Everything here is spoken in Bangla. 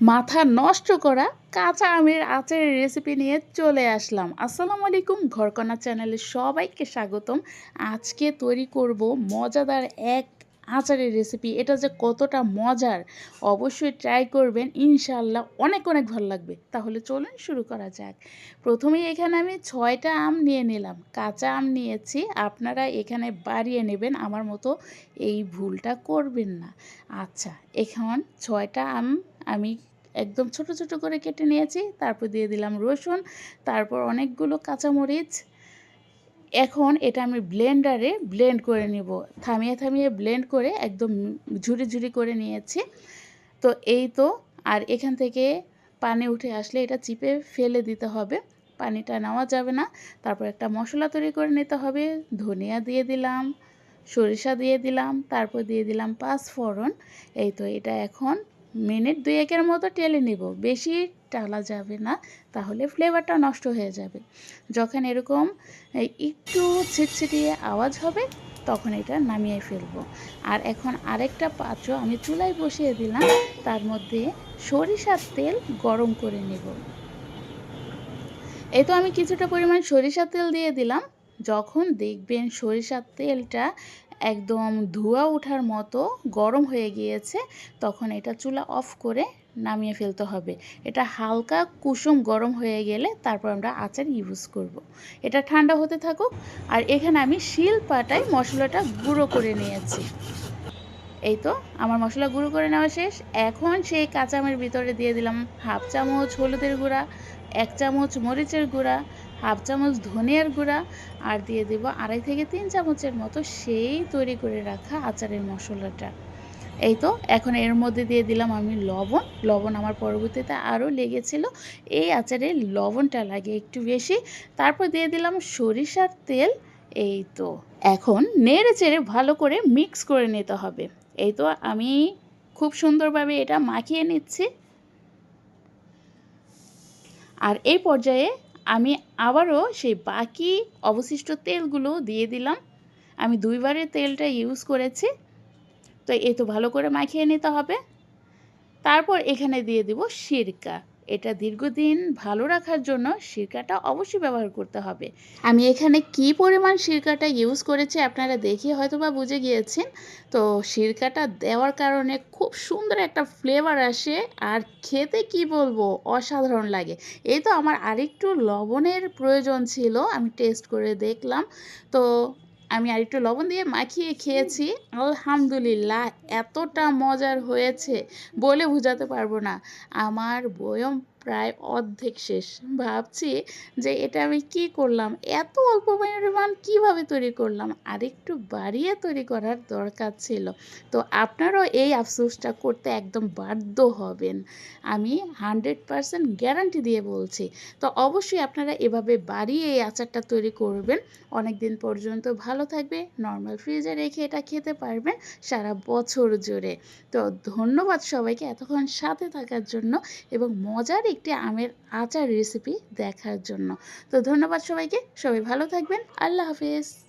মাথা নষ্ট করা কাঁচা আমের আচারের রেসিপি নিয়ে চলে আসলাম। আসসালামু আলাইকুম, ঘরকন্যা চ্যানেলে সবাইকে স্বাগতম। আজকে তৈরি করব মজাদার এক আচারের রেসিপি এটা যে কতটা মজার, অবশ্যই ট্রাই করবেন। ইনশাল্লাহ অনেক অনেক ভালো লাগবে। তাহলে চলুন শুরু করা যাক। প্রথমেই এখানে আমি ছয়টা আম নিয়ে নিলাম। কাঁচা আম নিয়েছি। আপনারা এখানে বাড়িয়ে নেবেন। আমার মতো এই ভুলটা করবেন না। আচ্ছা এখন ছয়টা আম আমি একদম ছোট ছোট করে কেটে নিয়েছি। তারপর দিয়ে দিলাম রসুন, তারপর অনেকগুলো কাঁচামরিচ। এখন এটা আমি ব্লেন্ডারে ব্লেন্ড করে নিব। থামিয়ে থামিয়ে ব্লেন্ড করে একদম ঝুরি ঝুরি করে নিয়েছি। তো এই তো, আর এখান থেকে পানি উঠে আসলে এটা চিপে ফেলে দিতে হবে। পানিটা নেওয়া যাবে না। তারপর একটা মশলা তৈরি করে নিতে হবে। ধনিয়া দিয়ে দিলাম, সরিষা দিয়ে দিলাম, তারপর দিয়ে দিলাম পাঁচ ফোড়ন এই তো, এটা এখন মিনিট দুই একের মতো টেলে নিব, বেশি টালা যাবে না, তাহলে ফ্লেভারটা নষ্ট হয়ে যাবে। যখন এরকম একটু ছিটছিটিয়ে আওয়াজ হবে, তখন এটা নামিয়ে ফেলব। আর এখন আরেকটা পাত্র আমি চুলায় বসিয়ে দিলাম, তার মধ্যে সরিষার তেল গরম করে নেব। এই তো আমি কিছুটা পরিমাণ সরিষার তেল দিয়ে দিলাম। যখন দেখবেন সরিষার তেলটা একদম ধোঁয়া ওঠার মতো গরম হয়ে গিয়েছে, তখন এটা চুলা অফ করে নামিয়ে ফেলতে হবে। এটা হালকা কুসুম গরম হয়ে গেলে তারপর আমরা আচার ইউজ করব। এটা ঠান্ডা হতে থাকুক। আর এখানে আমি শিল পাটায় মশলাটা গুঁড়ো করে নিয়েছি। এই তো, আমার মশলা গুঁড়ো করে নেওয়া শেষ। এখন সেই কাঁচামের ভিতরে দিয়ে দিলাম হাফ চামচ হলুদের গুঁড়া, এক চামচ মরিচের গুঁড়া হাফ চামচ ধনিয়ার গুঁড়া আর দিয়ে দেব আড়াই থেকে তিন চামচের মতো সেই তৈরি করে রাখা আচারের মশলাটা। এই তো, এখন এর মধ্যে দিয়ে দিলাম আমি লবণ। লবণ আমার পরবর্তীতে আরও লেগেছিল। এই আচারে লবণটা লাগে একটু বেশি। তারপর দিয়ে দিলাম সরিষার তেল। এই তো, এখন নেড়ে চেড়ে ভালো করে মিক্স করে নিতে হবে। এই তো, আমি খুব সুন্দরভাবে এটা মাখিয়ে নিচ্ছি। আর এই পর্যায়ে আমি আবারও সেই বাকি অবশিষ্ট তেলগুলো দিয়ে দিলাম। আমি দুইবারে তেলটা ইউজ করেছি। তো এ তো ভালো করে মাখিয়ে নিতে হবে। তারপর এখানে দিয়ে দিব সিরকা। এটা দীর্ঘদিন ভালো রাখার জন্য সিরকাটা অবশ্যই ব্যবহার করতে হবে। আমি এখানে কি পরিমাণ সিরকাটা ইউজ করেছি আপনারা দেখে হয়তো বা বুঝে গিয়েছেন। তো সিরকাটা দেওয়ার কারণে খুব সুন্দর একটা ফ্লেভার আসে আর খেতে কি বলব, অসাধারণ লাগে। এই তো আমার আরেকটু লবণের প্রয়োজন ছিল, আমি টেস্ট করে দেখলাম। তো আমি আর একটু লবণ দিয়ে মাখিয়ে খেয়েছি। আলহামদুলিল্লাহ, এতটা মজার হয়েছে বলে বোঝাতে পারব না। আমার বয়ম প্রায় অর্ধেক শেষ। ভাবছি যে এটা আমি কি করলাম? এত অল্প পরিমাণ কীভাবে তৈরি করলাম? আরেকটু বাড়িয়ে তৈরি করার দরকার ছিল। তো আপনারাও এই আফসোসটা করতে একদম বাধ্য হবেন। আমি হান্ড্রেড পারসেন্ট গ্যারান্টি দিয়ে বলছি। তো অবশ্যই আপনারা এভাবে বাড়িয়ে এই আচারটা তৈরি করবেন। অনেক দিন পর্যন্ত ভালো থাকবে নর্মাল ফ্রিজে রেখে এটা খেতে পারবেন সারা বছর জুড়ে। তো ধন্যবাদ সবাইকে এতক্ষণ সাথে থাকার জন্য এবং মজার একটি আমের আচার রেসিপি দেখার জন্য। তো ধন্যবাদ সবাইকে। সবাই ভালো থাকবেন। আল্লাহ হাফেজ।